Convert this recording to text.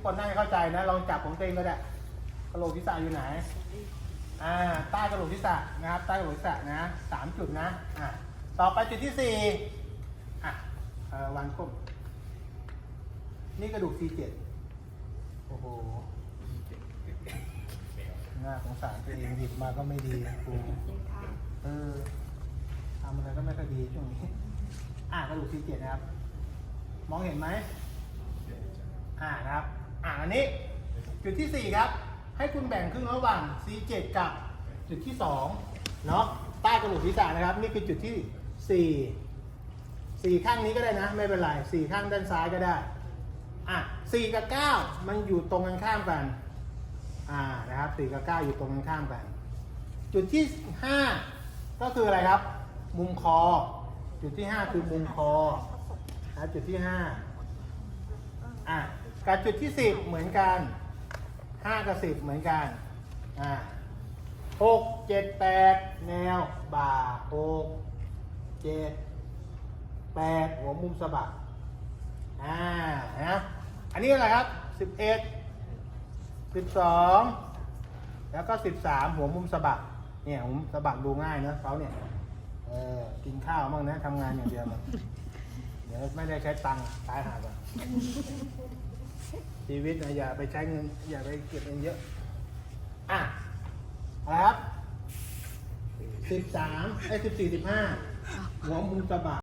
กคนน่าจะเข้าใจนะลองจับของตัวเองก็ได้กระโหลกศีรษะอยู่ไหนอ่าใต้กระโหลกศีรษะนะครับใต้กระโหลกศีรษะนะสามจุดนะอ่าต่อไปจุดที่สี่อะเอ่อวันก้มนี่กระดูก C7 โอ้โหน่าสงสารตัวเองหยิบมาก็ไม่ดีครูเออทำอะไรก็ไม่ค่อยดีช่วงนี้ อ่ากระดูก C7 นะครับ มองเห็นไหมอ่านะครับ อ่าอันนี้จุดที่ 4 ครับ ให้คุณแบ่งครึ่งระหว่าง C7 กับจุดที่2เนาะใต้กระโหลกศีรษะนะครับ นี่คือจุดที่ 4 4 ข้างนี้ก็ได้นะ ไม่เป็นไร 4 ข้างด้านซ้ายก็ได้ อะ4กับ 9 มันอยู่ตรงกันข้ามกัน อ่านะครับ4กับ 9 อยู่ตรงกันข้ามกัน จุดที่ 5 ก็คืออะไรครับ มุมคอ จุดที่ 5 คือมุมคอนะจุดที่ 5อะ กับจุดที่10เหมือนกัน5กับ10เหมือนกันอ่า6 7 8แนวบ่า6 7 8หัวมุมสะบักอ่านะอันนี้อะไรครับ11 12แล้วก็13หัวมุมสะบักเนี่ยหัวมุมสะบักดูง่ายเนะเขาเนี่ยเออกินข้าวบ้างนะทำงานอย่างเดียวมันเดี๋ยวไม่ได้ใช้ตังค์ตายหาก่อน ชีวิตนะอย่าไปใช้เงิน อย่าไปเก็บเงินเยอะ อะเอาละครับ13ไอ้14 15หัวมุมสะบะ